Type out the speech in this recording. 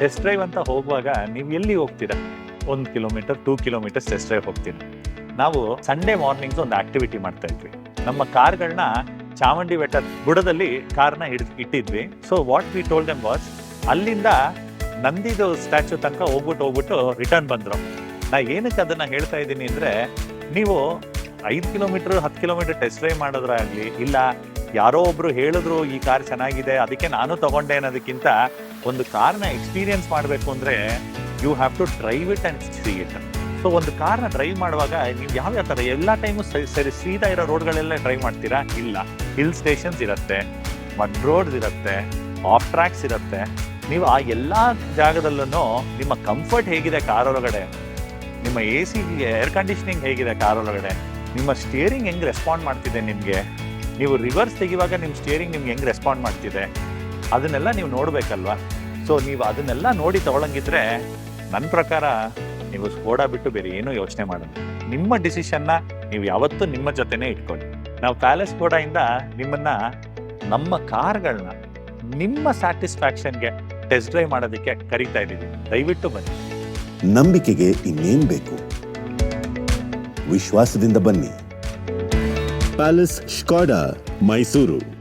Test drive ಅಂತ ಹೋಗುವಾಗ ನೀವು ಎಲ್ಲಿ ಹೋಗ್ತೀರಾ? ಒಂದು kilometre two kilometres test drive ಹೋಗ್ತೀನಿ. ನಾವು ಸಂಡೇ ಮಾರ್ನಿಂಗ್ಸ್ ಒಂದು ಆಕ್ಟಿವಿಟಿ ಮಾಡ್ತಾ ಇದ್ವಿ. ನಮ್ಮ ಕಾರ್ಗಳನ್ನ ಚಾಮುಂಡಿ ಬೆಟ್ಟ ಬುಡದಲ್ಲಿ ಕಾರ್ನ ಹಿಡ್, ಇಟ್ಟಿದ್ವಿ. So what we told them was ಅಲ್ಲಿಂದ ನಂದಿದು ಸ್ಟ್ಯಾಚು ತನಕ ಹೋಗ್ಬಿಟ್ಟು ಹೋಗ್ಬಿಟ್ಟು ರಿಟರ್ನ್ ಬಂದ್ರು. ನಾ ಏನಕ್ಕೆ ಅದನ್ನ ಹೇಳ್ತಾ ಇದ್ದೀನಿ ಅಂದ್ರೆ, ನೀವು ಐದು ಕಿಲೋಮೀಟರ್ ಹತ್ತು ಕಿಲೋಮೀಟರ್ ಟೆಸ್ಟ್ ಡ್ರೈವ್ ಮಾಡೋದ್ರಾಗ್ಲಿ ಇಲ್ಲ ಯಾರೋ ಒಬ್ರು ಹೇಳಿದ್ರು ಈ ಕಾರ್ ಚೆನ್ನಾಗಿದೆ, ಅದಕ್ಕೆ ನಾನು ತಗೊಂಡೆ ಅನ್ನೋದಕ್ಕಿಂತ ಒಂದು ಕಾರ್ನ ಎಕ್ಸ್ಪೀರಿಯನ್ಸ್ ಮಾಡಬೇಕು ಅಂದ್ರೆ you have to drive it and see it so ಒಂದು ಕಾರ್ನ ಡ್ರೈವ್ ಮಾಡುವಾಗ ನೀವು ಯಾವ ಯಾವ ಥರ ಎಲ್ಲ ಟೈಮು ಸರಿ ಸರಿ, ಸೀದಾ ಇರೋ ರೋಡ್ಗಳೆಲ್ಲ ಡ್ರೈವ್ ಮಾಡ್ತೀರಾ? ಇಲ್ಲ. ಹಿಲ್ ಸ್ಟೇಷನ್ಸ್ ಇರುತ್ತೆ ಮಡ್ ರೋಡ್ಸ್ ಇರುತ್ತೆ ಆಫ್ ಟ್ರ್ಯಾಕ್ಸ್ ಇರುತ್ತೆ. ನೀವು ಆ ಎಲ್ಲ ಜಾಗದಲ್ಲೂ ನಿಮ್ಮ ಕಂಫರ್ಟ್ ಹೇಗಿದೆ ಕಾರ್ ಒಳಗಡೆ? ನಿಮ್ಮ ಎ ಸಿ ಏರ್ ಕಂಡೀಷನಿಂಗ್ ಹೇಗಿದೆ ಕಾರ್ ಒಳಗಡೆ? ನಿಮ್ಮ ಸ್ಟಿಯರಿಂಗ್ ಹೆಂಗ್ ರೆಸ್ಪಾಂಡ್ ಮಾಡ್ತಿದೆ ನಿಮಗೆ? ನೀವು ರಿವರ್ಸ್ ತೆಗಿವಾಗ ನಿಮ್ಮ ಸ್ಟಿಯರಿಂಗ್ ನಿಮ್ಗೆ ಹೆಂಗ್ ರೆಸ್ಪಾಂಡ್ ಮಾಡ್ತಿದೆ? ಅದನ್ನೆಲ್ಲ ನೀವು ನೋಡ್ಬೇಕಲ್ವಾ? ಸೊ ನೀವು ಅದನ್ನೆಲ್ಲ ನೋಡಿ ತಗೊಳಂಗಿದ್ರೆ ನನ್ನ ಪ್ರಕಾರ ನೀವು ಸ್ಕೋಡಾ ಬಿಟ್ಟು ಬೇರೆ ಏನೂ ಯೋಚನೆ ಮಾಡೋದು ನಿಮ್ಮ ಡಿಸಿಷನ್ನ ನೀವು ಯಾವತ್ತೂ ನಿಮ್ಮ ಜೊತೆನೇ ಇಟ್ಕೊಳ್ಳಿ. ನಾವು ಪ್ಯಾಲೇಸ್ ಸ್ಕೋಡಾಯಿಂದ ನಿಮ್ಮನ್ನ, ನಮ್ಮ ಕಾರ್ಗಳನ್ನ, ನಿಮ್ಮ ಸ್ಯಾಟಿಸ್ಫ್ಯಾಕ್ಷನ್ಗೆ ಟೆಸ್ಟ್ ಡ್ರೈವ್ ಮಾಡೋದಕ್ಕೆ ಕರೀತಾ ಇದ್ದೀವಿ. ದಯವಿಟ್ಟು ಬನ್ನಿ. ನಂಬಿಕೆಗೆ ಇನ್ನೇನ್ ಬೇಕು? ವಿಶ್ವಾಸದಿಂದ ಬನ್ನಿ. Palace Skoda Mysuru.